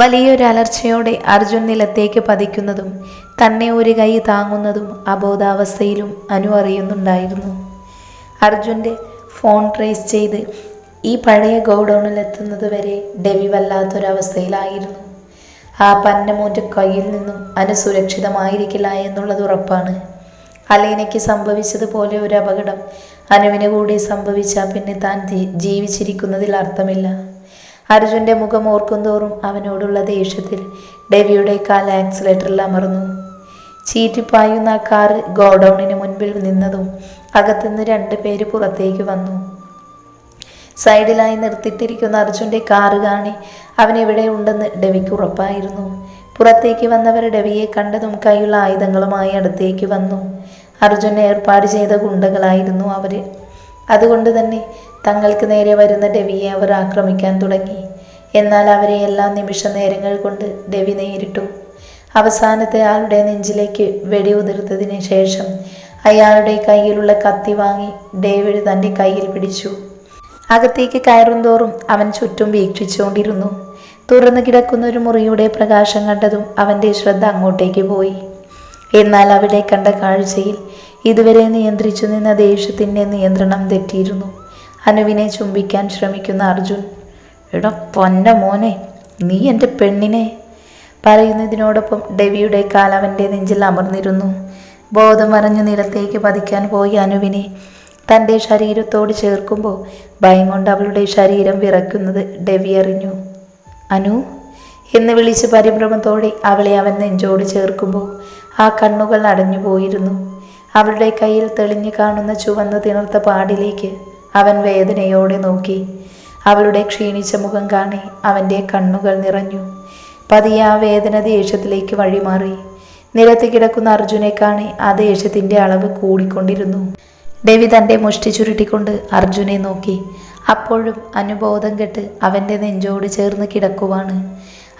വലിയൊരു അലർച്ചയോടെ അർജുൻ നിലത്തേക്ക് പതിക്കുന്നതും തന്നെ ഒരു കൈ താങ്ങുന്നതും അബോധാവസ്ഥയിലും അനു അറിയുന്നുണ്ടായിരുന്നു. അർജുന്റെ ഫോൺ ട്രേസ് ചെയ്ത് ഈ പഴയ ഗോഡൗണിൽ എത്തുന്നത് വരെ ഡെവി വല്ലാത്തൊരവസ്ഥയിലായിരുന്നു. ആ പന്നമോന്റെ കയ്യിൽ നിന്നും അനു സുരക്ഷിതമായിരിക്കില്ല എന്നുള്ളത് ഉറപ്പാണ്. അലീനയ്ക്ക് സംഭവിച്ചതുപോലെ ഒരു അപകടം അനുവിന് കൂടി സംഭവിച്ചാൽ പിന്നെ താൻ ജീവിച്ചിരിക്കുന്നതിൽ അർത്ഥമില്ല. അർജുന്റെ മുഖം ഓർക്കുന്തോറും അവനോടുള്ള ദേഷ്യത്തിൽ ഡെവിയുടെ കാൽ ആക്സിലേറ്ററിൽ അമർന്നു. ചീറ്റിപ്പായുന്ന ആ കാർ ഗോഡൌണിന് മുൻപിൽ നിന്നതും അകത്തുനിന്ന് രണ്ട് പേര് പുറത്തേക്ക് വന്നു. സൈഡിലായി നിർത്തിയിട്ടിരിക്കുന്ന അർജുന്റെ കാറ് കാണി അവൻ ഇവിടെ ഉണ്ടെന്ന് ഡെവിക്ക് ഉറപ്പായിരുന്നു. പുറത്തേക്ക് വന്നവർ ഡെവിയെ കണ്ടതും കൈയുള്ള ആയുധങ്ങളുമായി അടുത്തേക്ക് വന്നു. അർജുൻ ഏർപ്പാട് ചെയ്ത ഗുണ്ടകളായിരുന്നു അവർ അതുകൊണ്ട് തന്നെ തങ്ങൾക്ക് നേരെ വരുന്ന ഡെവിയെ അവർ ആക്രമിക്കാൻ തുടങ്ങി. എന്നാൽ അവരെ എല്ലാ നിമിഷ നേരങ്ങൾ കൊണ്ട് ഡെവി നേരിട്ടു. അവസാനത്തെ ആളുടെ നെഞ്ചിലേക്ക് വെടിയുതിർത്തതിന് ശേഷം അയാളുടെ കയ്യിലുള്ള കത്തി വാങ്ങി ഡേവിഡ് തന്റെ കയ്യിൽ പിടിച്ചു. അകത്തേക്ക് കയറുന്തോറും അവൻ ചുറ്റും വീക്ഷിച്ചുകൊണ്ടിരുന്നു. തുറന്നു കിടക്കുന്ന ഒരു മുറിയുടെ പ്രകാശം കണ്ടതും അവന്റെ ശ്രദ്ധ അങ്ങോട്ടേക്ക് പോയി. എന്നാൽ അവിടെ കണ്ട കാഴ്ചയിൽ ഇതുവരെ നിയന്ത്രിച്ചു നിന്ന ദേഷ്യത്തിന്റെ നിയന്ത്രണം തെറ്റിയിരുന്നു. അനുവിനെ ചുംബിക്കാൻ ശ്രമിക്കുന്ന അർജുൻ. എടാ പൊന്ന മോനെ നീ എന്റെ പെണ്ണിനെ. പറയുന്നതിനോടൊപ്പം ഡെവിയുടെ കാൽ അവന്റെ നെഞ്ചിൽ അമർന്നിരുന്നു. ബോധം മറഞ്ഞു നിലത്തേക്ക് പതിക്കാൻ പോയി അനുവിനെ. തന്റെ ശരീരത്തോട് ചേർക്കുമ്പോൾ ഭയം കൊണ്ട് അവളുടെ ശരീരം വിറയ്ക്കുന്നത് ഡെവി അറിഞ്ഞു. അനു എന്ന് വിളിച്ച് പരിഭ്രമത്തോടെ അവളെ അവൻ നെഞ്ചോട് ചേർക്കുമ്പോൾ ആ കണ്ണുകൾ അടഞ്ഞു പോയിരുന്നു അവളുടെ കയ്യിൽ തെളിഞ്ഞു കാണുന്ന ചുവന്ന തിണർത്ത പാടിലേക്ക് അവൻ വേദനയോടെ നോക്കി. അവളുടെ ക്ഷീണിച്ച മുഖം കാണി അവന്റെ കണ്ണുകൾ നിറഞ്ഞു. പതിയെ ആ വേദന ദേഷ്യത്തിലേക്ക് വഴിമാറി. നിരത്തി കിടക്കുന്ന അർജുനെ കാണി ആ ദേഷ്യത്തിന്റെ അളവ് കൂടിക്കൊണ്ടിരുന്നു. ദേവി തന്റെ മുഷ്ടി ചുരുട്ടിക്കൊണ്ട് അർജുനെ നോക്കി. അപ്പോഴും അനുബോധം കെട്ട് അവന്റെ നെഞ്ചോട് ചേർന്ന് കിടക്കുവാണ്.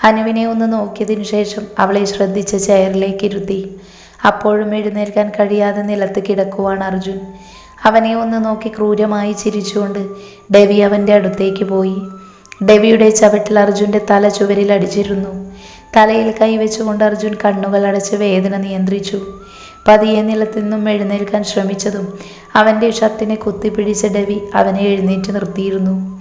അനുവിനെ ഒന്ന് നോക്കിയതിനു ശേഷം അവളെ ശ്രദ്ധിച്ച് ചെയറിലേക്ക് ഇരുത്തി. അപ്പോഴും എഴുന്നേൽക്കാൻ കഴിയാതെ നിലത്ത് കിടക്കുവാണ് അർജുൻ. അവനെ ഒന്ന് നോക്കി ക്രൂരമായി ചിരിച്ചുകൊണ്ട് ഡെവി അവന്റെ അടുത്തേക്ക് പോയി. ഡെവിയുടെ ചവിട്ടിൽ അർജുന്റെ തല ചുവരിൽ അടിച്ചിരുന്നു. തലയിൽ കൈവച്ചുകൊണ്ട് അർജുൻ കണ്ണുകൾ അടച്ച് വേദന നിയന്ത്രിച്ചു. പതിയെ നിലത്തു നിന്നും എഴുന്നേൽക്കാൻ ശ്രമിച്ചതും അവന്റെ ഷർട്ടിനെ കുത്തിപ്പിടിച്ച ഡെവി അവനെ എഴുന്നേറ്റ് നിർത്തിയിരുന്നു.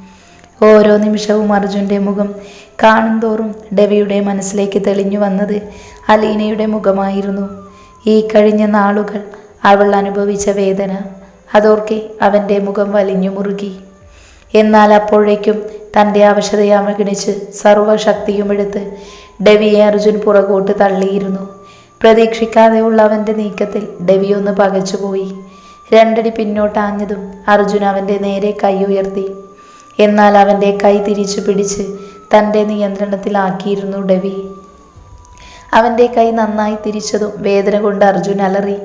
ഓരോ നിമിഷവും അർജുന്റെ മുഖം കാണുന്തോറും ഡെവിയുടെ മനസ്സിലേക്ക് തെളിഞ്ഞു വന്നത് അലീനയുടെ മുഖമായിരുന്നു. ഈ കഴിഞ്ഞ നാളുകൾ അവൾ അനുഭവിച്ച വേദന. അതോർക്കെ അവന്റെ മുഖം വലിഞ്ഞു മുറുകി. എന്നാൽ അപ്പോഴേക്കും തന്റെ ആവശ്യതയെ അവഗണിച്ച് സർവശക്തിയുമെടുത്ത് ഡെവിയെ അർജുൻ പുറകോട്ട് തള്ളിയിരുന്നു. പ്രതീക്ഷിക്കാതെയുള്ള അവന്റെ നീക്കത്തിൽ ഡെവി ഒന്ന് പകച്ചുപോയി രണ്ടടി പിന്നോട്ടാഞ്ഞതും അർജുൻ അവന്റെ നേരെ കൈ ഉയർത്തി. എന്നാൽ അവന്റെ കൈ തിരിച്ചു പിടിച്ച് തന്റെ നിയന്ത്രണത്തിലാക്കിയിരുന്നു ഡെവി. അവന്റെ കൈ നന്നായി തിരിച്ചതും വേദന കൊണ്ട് അർജുൻ അലറി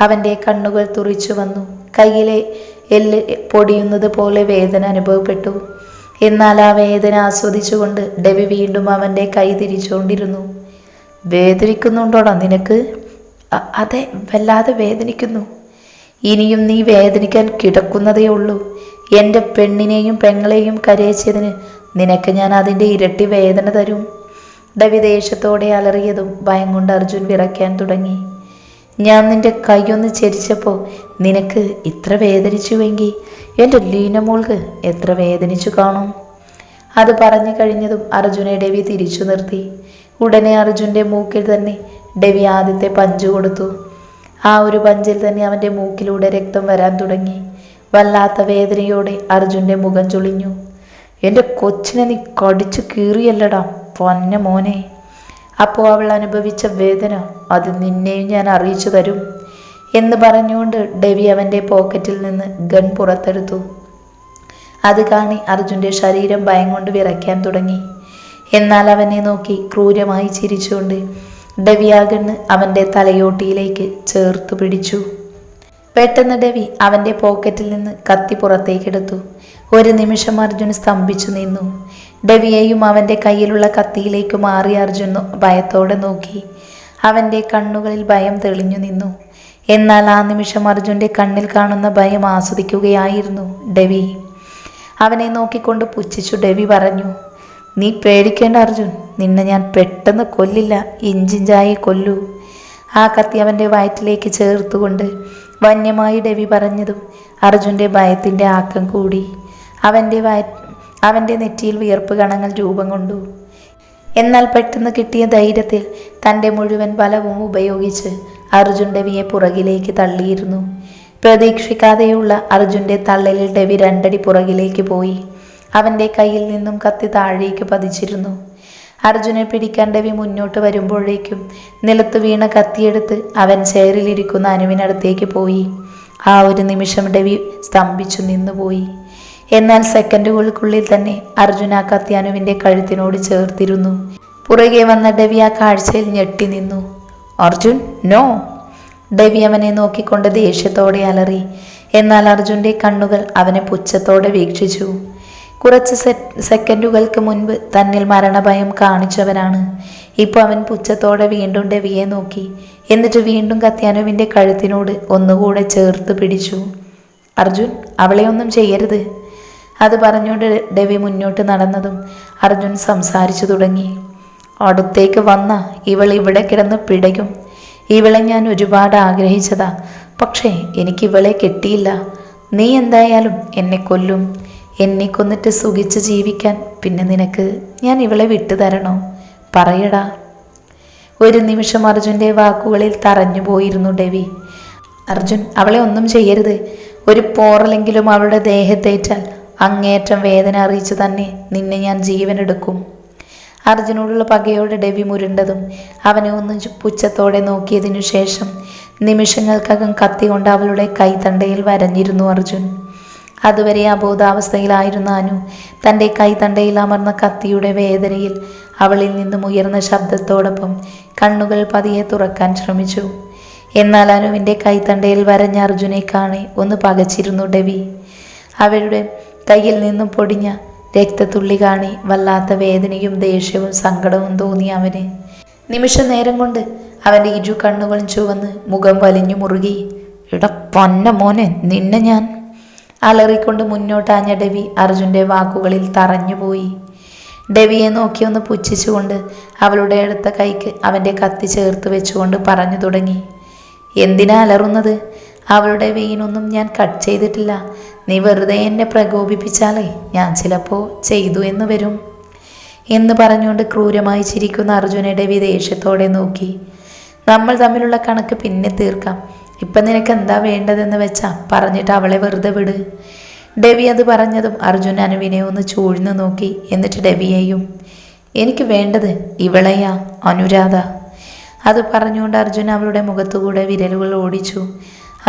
അവന്റെ കണ്ണുകൾ തുറിച്ചു വന്നു. കയ്യിലെ എല്ല് പൊടിയുന്നത് പോലെ വേദന അനുഭവപ്പെട്ടു. എന്നാൽ ആ വേദന ആസ്വദിച്ചുകൊണ്ട് ഡെവി വീണ്ടും അവന്റെ കൈ തിരിച്ചുകൊണ്ടിരുന്നു. വേദനിക്കുന്നുണ്ടോടാ നിനക്ക്? "അ- അതെ വല്ലാതെ വേദനിക്കുന്നു. ഇനിയും നീ വേദനിക്കാൻ കിടക്കുന്നതേ ഉള്ളൂ. എന്റെ പെണ്ണിനെയും പെങ്ങളെയും കരയിച്ചതിന് നിനക്ക് ഞാൻ അതിന്റെ ഇരട്ടി വേദന തരും. ഡവി ദേഷ്യത്തോടെ അലറിയതും ഭയം കൊണ്ട് അർജുൻ വിറയ്ക്കാൻ തുടങ്ങി. ഞാൻ നിന്റെ കൈയൊന്ന് ചരിച്ചപ്പോൾ നിനക്ക് ഇത്ര വേദനിച്ചുവെങ്കിൽ എന്റെ ലീനമോൾക്ക് എത്ര വേദനിച്ചു കാണും? അത് പറഞ്ഞു കഴിഞ്ഞതും അർജുനെ ഡെവി തിരിച്ചു നിർത്തി. ഉടനെ അർജുന്റെ മൂക്കിൽ തന്നെ ഡെവി ആദ്യത്തെ പഞ്ച് കൊടുത്തു. ആ ഒരു പഞ്ചിൽ തന്നെ അവന്റെ മൂക്കിലൂടെ രക്തം വരാൻ തുടങ്ങി. വല്ലാത്ത വേദനയോടെ അർജുന്റെ മുഖം ചുളിഞ്ഞു. എന്റെ കൊച്ചിനെ നീ കടിച്ചു കീറിയല്ലടാ പൊന്ന മോനെ അപ്പോൾ അവൾ അനുഭവിച്ച വേദന അത് നിന്നെയും ഞാൻ അറിയിച്ചു തരും എന്ന് പറഞ്ഞുകൊണ്ട് ഡെവി അവന്റെ പോക്കറ്റിൽ നിന്ന് ഗൺ പുറത്തെടുത്തു. അത് കാണി അർജുന്റെ ശരീരം ഭയം കൊണ്ട് വിറയ്ക്കാൻ തുടങ്ങി. എന്നാൽ അവനെ നോക്കി ക്രൂരമായി ചിരിച്ചുകൊണ്ട് ഡെവി ആ ഗണ്ണ് അവന്റെ തലയോട്ടിയിലേക്ക് ചേർത്ത് പിടിച്ചു. പെട്ടെന്ന് ഡെവി അവന്റെ പോക്കറ്റിൽ നിന്ന് കത്തി പുറത്തേക്കെടുത്തു. ഒരു നിമിഷം അർജുൻ സ്തംഭിച്ചു നിന്നു. ഡെവിയെയും അവന്റെ കയ്യിലുള്ള കത്തിയിലേക്ക് മാറി അർജുൻ ഭയത്തോടെ നോക്കി. അവന്റെ കണ്ണുകളിൽ ഭയം തെളിഞ്ഞു നിന്നു. എന്നാൽ ആ നിമിഷം അർജുന്റെ കണ്ണിൽ കാണുന്ന ഭയം ആസ്വദിക്കുകയായിരുന്നു ഡെവി. അവനെ നോക്കിക്കൊണ്ട് പുച്ഛിച്ചു ഡെവി പറഞ്ഞു നീ പേടിക്കേണ്ട അർജുൻ നിന്നെ ഞാൻ പെട്ടെന്ന് കൊല്ലില്ല ഇഞ്ചിഞ്ചായി കൊല്ലൂ. ആ കത്തി അവന്റെ വയറ്റിലേക്ക് ചേർത്തുകൊണ്ട് വന്യമായി ഡെവി പറഞ്ഞതും അർജുന്റെ ഭയത്തിന്റെ ആക്കം കൂടി. അവന്റെ വയ അവന്റെ നെറ്റിയിൽ വിയർപ്പ് കണങ്ങൾ രൂപം കൊണ്ടു. എന്നാൽ പെട്ടെന്ന് കിട്ടിയ ധൈര്യത്തിൽ തന്റെ മുഴുവൻ ബലവും ഉപയോഗിച്ച് അർജുൻ ഡെവിയെ പുറകിലേക്ക് തള്ളിയിരുന്നു. പ്രതീക്ഷിക്കാതെയുള്ള അർജുന്റെ തള്ളലിൽ ഡെവി രണ്ടടി പുറകിലേക്ക് പോയി. അവന്റെ കയ്യിൽ നിന്നും കത്തി താഴേക്ക് പതിച്ചിരുന്നു. അർജുനെ പിടിക്കാൻ ഡെവി മുന്നോട്ട് വരുമ്പോഴേക്കും നിലത്ത് വീണ കത്തിയെടുത്ത് അവൻ ചെയറിലിരിക്കുന്ന അനുവിനടുത്തേക്ക് പോയി. ആ ഒരു നിമിഷം ഡെവി സ്തംഭിച്ചു നിന്നുപോയി. എന്നാൽ സെക്കൻഡുകൾക്കുള്ളിൽ തന്നെ അർജുന കത്യാനുവിന്റെ കഴുത്തിനോട് ചേർത്തിരുന്നു. പുറകെ വന്ന ഡെവി ആ കാഴ്ചയിൽ ഞെട്ടി നിന്നു. അർജുൻ നോ. ഡെവി അവനെ നോക്കിക്കൊണ്ട് ദേഷ്യത്തോടെ അലറി. എന്നാൽ അർജുന്റെ കണ്ണുകൾ അവനെ പുച്ഛത്തോടെ വീക്ഷിച്ചു. കുറച്ച് സെക്കൻഡുകൾക്ക് മുൻപ് തന്നിൽ മരണഭയം കാണിച്ചവനാണ്. ഇപ്പോൾ അവൻ പുച്ഛത്തോടെ വീണ്ടും ഡെവിയെ നോക്കി. എന്നിട്ട് വീണ്ടും കത്യാനുവിന്റെ കഴുത്തിനോട് ഒന്നുകൂടെ ചേർത്ത് പിടിച്ചു. അർജുൻ അവളെ ഒന്നും ചെയ്യരുത്. അത് പറഞ്ഞുകൊണ്ട് ഡെവി മുന്നോട്ട് നടന്നതും അർജുൻ സംസാരിച്ചു തുടങ്ങി. അടുത്തേക്ക് വന്ന ഇവൾ ഇവിടെ കിടന്ന് പിടയും. ഇവളെ ഞാൻ ഒരുപാട് ആഗ്രഹിച്ചതാ. പക്ഷേ എനിക്ക് ഇവളെ കിട്ടിയില്ല. നീ എന്തായാലും എന്നെ കൊല്ലും. എന്നെ കൊന്നിട്ട് സുഖിച്ച് ജീവിക്കാൻ പിന്നെ നിനക്ക് ഞാൻ ഇവളെ വിട്ടു തരണോ? പറയടാ. ഒരു നിമിഷം അർജുന്റെ വാക്കുകളിൽ തറഞ്ഞു പോയിരുന്നു ഡെവി. അർജുൻ അവളെ ഒന്നും ചെയ്യരുത്. ഒരു പോറലെങ്കിലും അവളുടെ ദേഹത്തേറ്റാൽ അങ്ങേയറ്റം വേദന അറിയിച്ചു തന്നെ നിന്നെ ഞാൻ ജീവൻ എടുക്കും അർജുനോടുള്ള പകയോടെ ഡെവി മുരുണ്ടതും അവനെ ഒന്ന് പുച്ഛത്തോടെ നോക്കിയതിനു ശേഷം നിമിഷങ്ങൾക്കകം കത്തി കൊണ്ട് അവളുടെ കൈത്തണ്ടയിൽ വരഞ്ഞിരുന്നു അർജുൻ. അതുവരെ അബോധാവസ്ഥയിലായിരുന്ന അനു തന്റെ കൈത്തണ്ടയിൽ അമർന്ന കത്തിയുടെ വേദനയിൽ അവളിൽ നിന്നും ഉയർന്ന ശബ്ദത്തോടൊപ്പം കണ്ണുകൾ പതിയെ തുറക്കാൻ ശ്രമിച്ചു. എന്നാൽ അനുവിന്റെ കൈത്തണ്ടയിൽ വരഞ്ഞ അർജുനെ കാണെ ഒന്ന് പകച്ചിരുന്നു ഡെവി. അവരുടെ കയ്യിൽ നിന്നും പൊടിഞ്ഞ രക്തത്തുള്ളി കാണി വല്ലാത്ത വേദനയും ദേഷ്യവും സങ്കടവും തോന്നി അവന്. നിമിഷ നേരം കൊണ്ട് അവന്റെ ഇരു കണ്ണുകളും ചുവന്ന് മുഖം വലിഞ്ഞു മുറുകി ഇട പൊന്ന മോനെ നിന്നെ ഞാൻ. അലറിക്കൊണ്ട് മുന്നോട്ടാഞ്ഞ ഡെവി അർജുന്റെ വാക്കുകളിൽ തറഞ്ഞുപോയി ഡെവിയെ നോക്കി ഒന്ന് പുച്ഛിച്ചുകൊണ്ട് അവളുടെ അടുത്ത കൈക്ക് അവന്റെ കത്തി ചേർത്ത് വെച്ചുകൊണ്ട് പറഞ്ഞു തുടങ്ങി എന്തിനാ അലറുന്നത്? അവളുടെ വെയിനൊന്നും ഞാൻ കട്ട് ചെയ്തിട്ടില്ല. നീ വെറുതെ എന്നെ പ്രകോപിപ്പിച്ചാലേ ഞാൻ ചിലപ്പോൾ ചെയ്തു എന്ന് വരും. എന്ന് പറഞ്ഞുകൊണ്ട് ക്രൂരമായി ചിരിക്കുന്ന അർജുനയുടെ വിദേശത്തോടെ നോക്കി. നമ്മൾ തമ്മിലുള്ള കണക്ക് പിന്നെ തീർക്കാം. ഇപ്പം നിനക്ക് എന്താ വേണ്ടതെന്ന് വെച്ചാ പറഞ്ഞിട്ട് അവളെ വെറുതെ വിട്. ഡെവി അത് പറഞ്ഞതും അർജുൻ അനുവിനെ ഒന്ന് ചൂഴ്ന്നു നോക്കി. എന്നിട്ട് ഡെവിയെയും എനിക്ക് വേണ്ടത് ഇവളെയാ അനുരാധ. അത് പറഞ്ഞുകൊണ്ട് അർജുൻ അവളുടെ മുഖത്തുകൂടെ വിരലുകൾ ഓടിച്ചു.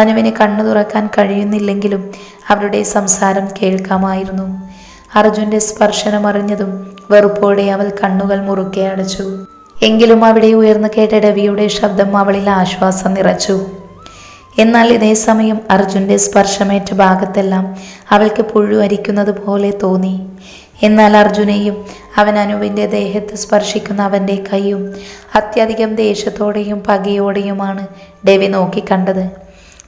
അനുവിന് കണ്ണു തുറക്കാൻ കഴിയുന്നില്ലെങ്കിലും അവരുടെ സംസാരം കേൾക്കാമായിരുന്നു. അർജുന്റെ സ്പർശനം അറിഞ്ഞതും വെറുപ്പോടെ അവൾ കണ്ണുകൾ മുറുക്കെ അടച്ചു. എങ്കിലും അവിടെ ഉയർന്നു കേട്ട രവിയുടെ ശബ്ദം അവളിൽ ആശ്വാസം നിറച്ചു. എന്നാൽ ഇതേ സമയം അർജുന്റെ സ്പർശമേറ്റ ഭാഗത്തെല്ലാം അവൾക്ക് പുഴു അരിക്കുന്നത് പോലെ തോന്നി. എന്നാൽ അർജുനെയും അവൻ അനുവിന്റെ ദേഹത്ത് സ്പർശിക്കുന്ന അവന്റെ കൈയും അത്യധികം ദേഷ്യത്തോടെയും പകയോടെയുമാണ് ഡെവി നോക്കിക്കണ്ടത്.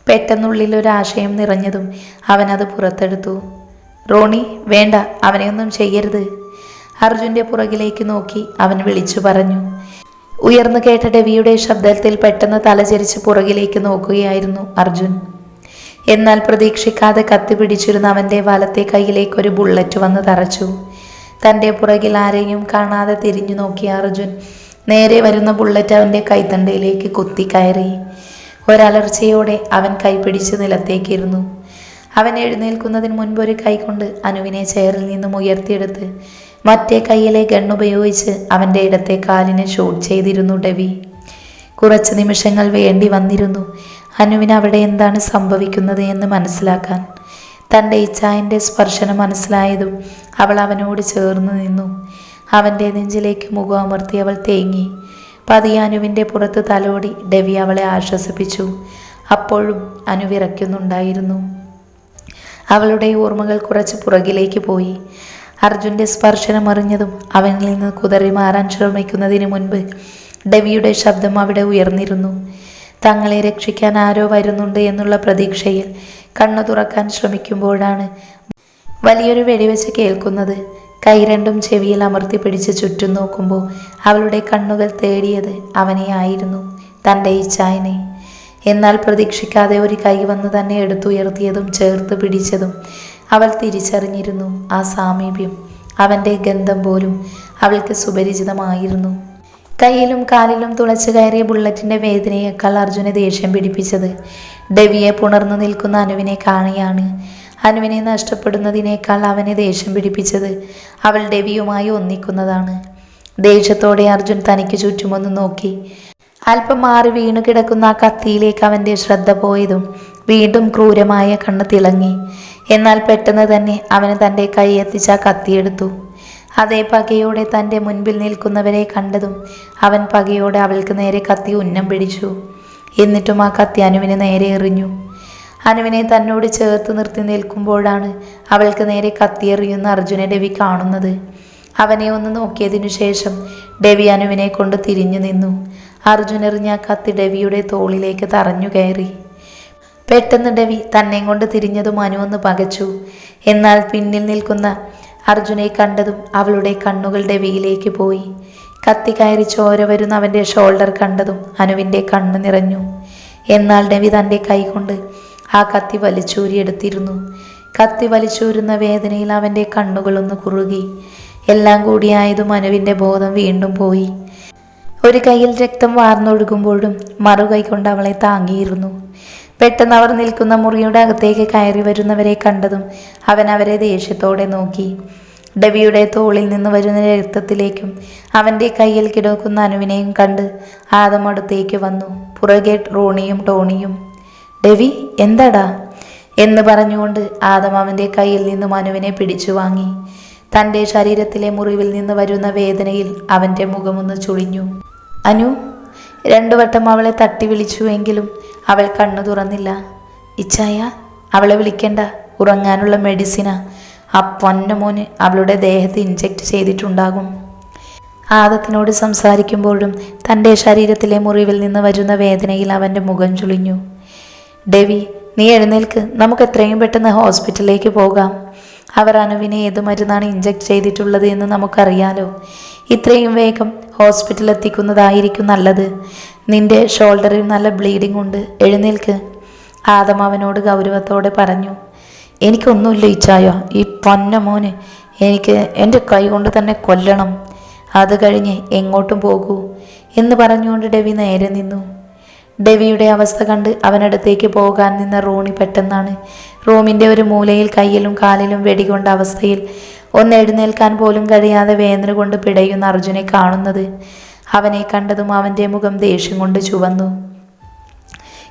പെട്ടെന്നുള്ളിൽ ഒരാശയം നിറഞ്ഞതും അവനത് പുറത്തെടുത്തു. റോണി വേണ്ട അവനെയൊന്നും ചെയ്യരുത്. അർജുന്റെ പുറകിലേക്ക് നോക്കി അവൻ വിളിച്ചു പറഞ്ഞു. ഉയർന്നു കേട്ട ഡെവിയുടെ ശബ്ദത്തിൽ പെട്ടെന്ന് തലചരിച്ച് പുറകിലേക്ക് നോക്കുകയായിരുന്നു അർജുൻ. എന്നാൽ പ്രതീക്ഷിക്കാതെ കത്തി പിടിച്ചിരുന്ന അവന്റെ വലത്തെ കൈയിലേക്ക് ഒരു ബുള്ളറ്റ് വന്ന് തറച്ചു. തന്റെ പുറകിൽ ആരെയും കാണാതെ തിരിഞ്ഞു നോക്കിയ അർജുൻ നേരെ വരുന്ന ബുള്ളറ്റ് അവന്റെ കൈത്തണ്ടയിലേക്ക് കുത്തി കയറി. ഒരലർച്ചയോടെ അവൻ കൈപിടിച്ച് നിലത്തേക്കിരുന്നു. അവൻ എഴുന്നേൽക്കുന്നതിന് മുൻപ് ഒരു കൈകൊണ്ട് അനുവിനെ ചെയറിൽ നിന്നും ഉയർത്തിയെടുത്ത് മറ്റേ കൈയിലെ ഗണ്ണുപയോഗിച്ച് അവന്റെ ഇടത്തെ കാലിനെ ഷൂട്ട് ചെയ്തിരുന്നു ഡെവി. കുറച്ച് നിമിഷങ്ങൾ വേണ്ടി വന്നിരുന്നു. അനുവിന് അവിടെ എന്താണ് സംഭവിക്കുന്നത് എന്ന് മനസ്സിലാക്കാൻ. തന്റെ ഇച്ഛായന്റെ സ്പർശനം മനസ്സിലായതും അവൾ അവനോട് ചേർന്ന് നിന്നു. അവന്റെ നെഞ്ചിലേക്ക് മുഖം അമർത്തി അവൾ തേങ്ങി. പതിയെ അനുവിന്റെ പുറത്ത് തലോടി ഡെവി അവളെ ആശ്വസിപ്പിച്ചു. അപ്പോഴും അനു വിറയ്ക്കുന്നുണ്ടായിരുന്നു. അവളുടെ ഓർമ്മകൾ കുറച്ച് പുറകിലേക്ക് പോയി. അർജുന്റെ സ്പർശനം അറിഞ്ഞതും അവനിൽ നിന്ന് കുതറി മാറാൻ ശ്രമിക്കുന്നതിന് മുൻപ് ഡെവിയുടെ ശബ്ദം അവിടെ ഉയർന്നിരുന്നു. തങ്ങളെ രക്ഷിക്കാൻ ആരോ വരുന്നുണ്ട് എന്നുള്ള പ്രതീക്ഷയിൽ കണ്ണു തുറക്കാൻ ശ്രമിക്കുമ്പോഴാണ് വലിയൊരു വെടിവെച്ച് കേൾക്കുന്നത്. കൈ രണ്ടും ചെവിയിൽ അമർത്തി പിടിച്ച് ചുറ്റും നോക്കുമ്പോൾ അവളുടെ കണ്ണുകൾ തേടിയത് അവനെ ആയിരുന്നു തന്റെ ഇച്ഛായനെ എന്നാൽ പ്രതീക്ഷിക്കാതെ ഒരു കൈ വന്ന് തന്നെ എടുത്തുയർത്തിയതും ചേർത്ത് പിടിച്ചതും അവൾ തിരിച്ചറിഞ്ഞിരുന്നു ആ സാമീപ്യം. അവന്റെ ഗന്ധം പോലും അവൾക്ക് സുപരിചിതമായിരുന്നു. കയ്യിലും കാലിലും തുളച്ചു കയറിയ ബുള്ളറ്റിന്റെ വേദനയേക്കാൾ അർജുനെ ദേഷ്യം പിടിപ്പിച്ചത്. ഡെവിയെ പുണർന്നു നിൽക്കുന്ന അനുവിനെ കാണിയാണ്. അനുവിനെ നഷ്ടപ്പെടുന്നതിനേക്കാൾ അവനെ ദേഷ്യം പിടിപ്പിച്ചത് അവൾ ദേവിയുമായി ഒന്നിക്കുന്നതാണ്. ദേഷ്യത്തോടെ അർജുൻ തനിക്ക് ചുറ്റുമൊന്ന് നോക്കി. അല്പം മാറി വീണു കിടക്കുന്ന ആ കത്തിയിലേക്ക് അവന്റെ ശ്രദ്ധ പോയതും വീണ്ടും ക്രൂരമായ കണ്ണ് തിളങ്ങി. എന്നാൽ പെട്ടെന്ന് തന്നെ അവന് തന്റെ കൈ എത്തിച്ച് ആ കത്തിയെടുത്തു അതേ പകയോടെ തന്റെ മുൻപിൽ നിൽക്കുന്നവരെ കണ്ടതും അവൻ പകയോടെ അവൾക്ക് നേരെ കത്തി ഉന്നം പിടിച്ചു. എന്നിട്ടും ആ കത്തി അനുവിന് നേരെ എറിഞ്ഞു. അനുവിനെ തന്നോട് ചേർത്ത് നിർത്തി നിൽക്കുമ്പോഴാണ് അവൾക്ക് നേരെ കത്തിയെറിയുന്ന അർജുനെ രവി കാണുന്നത്. അവനെ ഒന്ന് നോക്കിയതിനു ശേഷം ഡെവി അനുവിനെ കൊണ്ട് തിരിഞ്ഞു നിന്നു. അർജുൻ എറിഞ്ഞ കത്തി ഡെവിയുടെ തോളിലേക്ക് തറഞ്ഞു കയറി. പെട്ടെന്ന് ഡെവി തന്നെ കൊണ്ട് തിരിഞ്ഞതും അനു ഒന്ന് പകച്ചു. എന്നാൽ പിന്നിൽ നിൽക്കുന്ന അർജുനെ കണ്ടതും അവളുടെ കണ്ണുകൾ ഡെവിയിലേക്ക് പോയി. കത്തി കയറി ചോര വരുന്ന അവന്റെ ഷോൾഡർ കണ്ടതും അനുവിന്റെ കണ്ണ് നിറഞ്ഞു. എന്നാൽ ഡെവി തന്റെ കൈകൊണ്ട് ആ കത്തി വലിച്ചൂരിയെടുത്തിരുന്നു കത്തി വലിച്ചൂരുന്ന വേദനയിൽ അവന്റെ കണ്ണുകളൊന്ന് കുറുകി. എല്ലാം കൂടിയായതും അനുവിന്റെ ബോധം വീണ്ടും പോയി. ഒരു കയ്യിൽ രക്തം വാർന്നൊഴുകുമ്പോഴും മറുകൈ കൊണ്ട് അവളെ താങ്ങിയിരുന്നു. പെട്ടെന്ന് അവർ നിൽക്കുന്ന മുറിയുടെ അകത്തേക്ക് കയറി വരുന്നവരെ കണ്ടതും അവൻ അവരെ ദേഷ്യത്തോടെ നോക്കി. ഡബിയുടെ തോളിൽ നിന്ന് വരുന്ന രക്തത്തിലേക്കും അവന്റെ കയ്യിൽ കിടക്കുന്ന അനുവിനെയും കണ്ട് ആദം അടുത്തേക്ക് വന്നു. പുറകെ റോണിയും ടോണിയും. ഡെവി എന്താടാ? എന്ന് പറഞ്ഞുകൊണ്ട് ആദമാവിന്റെ കയ്യിൽ നിന്ന് മനുവിനെ പിടിച്ചു വാങ്ങി. തന്റെ ശരീരത്തിലെ മുറിവിൽ നിന്ന് വരുന്ന വേദനയിൽ അവന്റെ മുഖമൊന്ന് ചുളിഞ്ഞു. അനു രണ്ടു വട്ടം അവളെ തട്ടി വിളിച്ചുവെങ്കിലും അവൾ കണ്ണു തുറന്നില്ല. ഇച്ചായ അവളെ വിളിക്കണ്ട. ഉറങ്ങാനുള്ള മെഡിസിന. ആ പൊന്നമോന് അവളുടെ ദേഹത്ത് ഇഞ്ചെക്ട് ചെയ്തിട്ടുണ്ടാകും. ആദത്തിനോട് സംസാരിക്കുമ്പോഴും തന്റെ ശരീരത്തിലെ മുറിവിൽ നിന്ന് വരുന്ന വേദനയിൽ അവന്റെ മുഖം ചുളിഞ്ഞു. ഡെവി നീ എഴുന്നേൽക്ക്. നമുക്ക് എത്രയും പെട്ടെന്ന് ഹോസ്പിറ്റലിലേക്ക് പോകാം. അവർ അനുവിനെ ഏത് മരുന്നാണ് ഇഞ്ചെക്ട് ചെയ്തിട്ടുള്ളത് എന്ന് നമുക്കറിയാലോ. ഇത്രയും വേഗം ഹോസ്പിറ്റലിൽ എത്തിക്കുന്നതായിരിക്കും നല്ലത്. നിന്റെ ഷോൾഡറിൽ നല്ല ബ്ലീഡിംഗ് ഉണ്ട്. എഴുന്നേൽക്ക്. ആദം അവനോട് ഗൗരവത്തോടെ പറഞ്ഞു എനിക്കൊന്നുമില്ല ഇച്ചായോ ഈ പൊന്ന മോന് എനിക്ക് എന്റെ കൈ കൊണ്ട് തന്നെ കൊല്ലണം. അത് കഴിഞ്ഞ് എങ്ങോട്ടും പോകൂ. എന്ന് പറഞ്ഞുകൊണ്ട് ഡെവി നേരെ നിന്നു. ഡെവിയുടെ അവസ്ഥ കണ്ട് അവനടുത്തേക്ക് പോകാൻ നിന്ന റോണി പെട്ടെന്നാണ്. റൂമിന്റെ ഒരു മൂലയിൽ കയ്യിലും കാലിലും വെടികൊണ്ട അവസ്ഥയിൽ ഒന്ന് എഴുന്നേൽക്കാൻ പോലും കഴിയാതെ വേദന കൊണ്ട് പിടയുന്ന അർജുനെ കാണുന്നത്. അവനെ കണ്ടതും അവന്റെ മുഖം ദേഷ്യം കൊണ്ട് ചുവന്നു.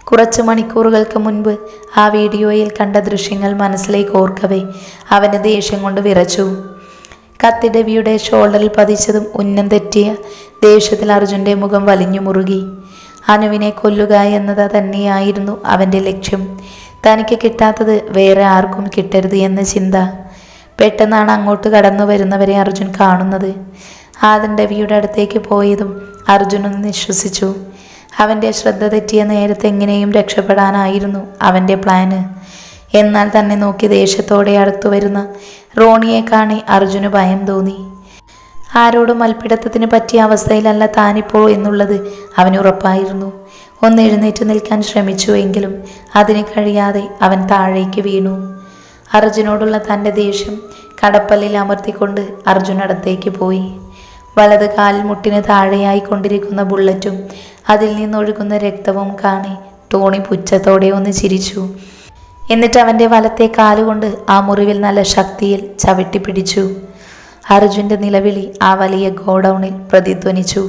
കുറച്ച് മണിക്കൂറുകൾക്ക് മുൻപ് ആ വീഡിയോയിൽ കണ്ട ദൃശ്യങ്ങൾ മനസ്സിലേക്ക് ഓർക്കവേ. അവന് ദേഷ്യം കൊണ്ട് വിറച്ചു. കത്തി ഡെവിയുടെ ഷോൾഡറിൽ പതിച്ചതും ഉന്നം തെറ്റിയ ദേഷ്യത്തിൽ അർജുന്റെ മുഖം വലിഞ്ഞു മുറുകി. അനുവിനെ കൊല്ലുക എന്നത് തന്നെയായിരുന്നു അവന്റെ ലക്ഷ്യം. തനിക്ക് കിട്ടാത്തത് വേറെ ആർക്കും കിട്ടരുത് എന്ന ചിന്ത. പെട്ടെന്നാണ് അങ്ങോട്ട് കടന്നു വരുന്നവരെ അർജുൻ കാണുന്നത്. ആദൻ രവിയുടെ അടുത്തേക്ക് പോയതും അർജുൻ ഒന്ന് നിശ്വസിച്ചു. അവന്റെ ശ്രദ്ധ തെറ്റിയ നേരത്തെ എങ്ങനെയും രക്ഷപ്പെടാനായിരുന്നു അവന്റെ പ്ലാന്. എന്നാൽ തന്നെ നോക്കി ദേഷ്യത്തോടെ അടുത്തു വരുന്ന റോണിയെ കാണി അർജുന് ഭയം തോന്നി. ആരോടും മൽപ്പിടുത്തത്തിന് പറ്റിയ അവസ്ഥയിലല്ല താനിപ്പോൾ എന്നുള്ളത് അവന് ഉറപ്പായിരുന്നു. ഒന്ന് എഴുന്നേറ്റ് നിൽക്കാൻ ശ്രമിച്ചുവെങ്കിലും അതിന് കഴിയാതെ അവൻ താഴേക്ക് വീണു. അർജുനോടുള്ള തന്റെ ദേഷ്യം കടപ്പല്ലിൽ അമർത്തിക്കൊണ്ട് അർജുൻ അടുത്തേക്ക് പോയി. വലത് കാലിൽ മുട്ടിന് താഴെയായി കൊണ്ടിരിക്കുന്ന ബുള്ളറ്റും അതിൽ നിന്നൊഴുകുന്ന രക്തവും കാണി ടോണി പുച്ഛത്തോടെ ഒന്ന് ചിരിച്ചു. എന്നിട്ട് അവന്റെ വലത്തെ കാലുകൊണ്ട് ആ മുറിവിൽ നല്ല ശക്തിയിൽ ചവിട്ടി പിടിച്ചു. അർജുന്റെ നിലവിളി ആ വലിയ ഗോഡൗണിൽ പ്രതിധ്വനിച്ചു.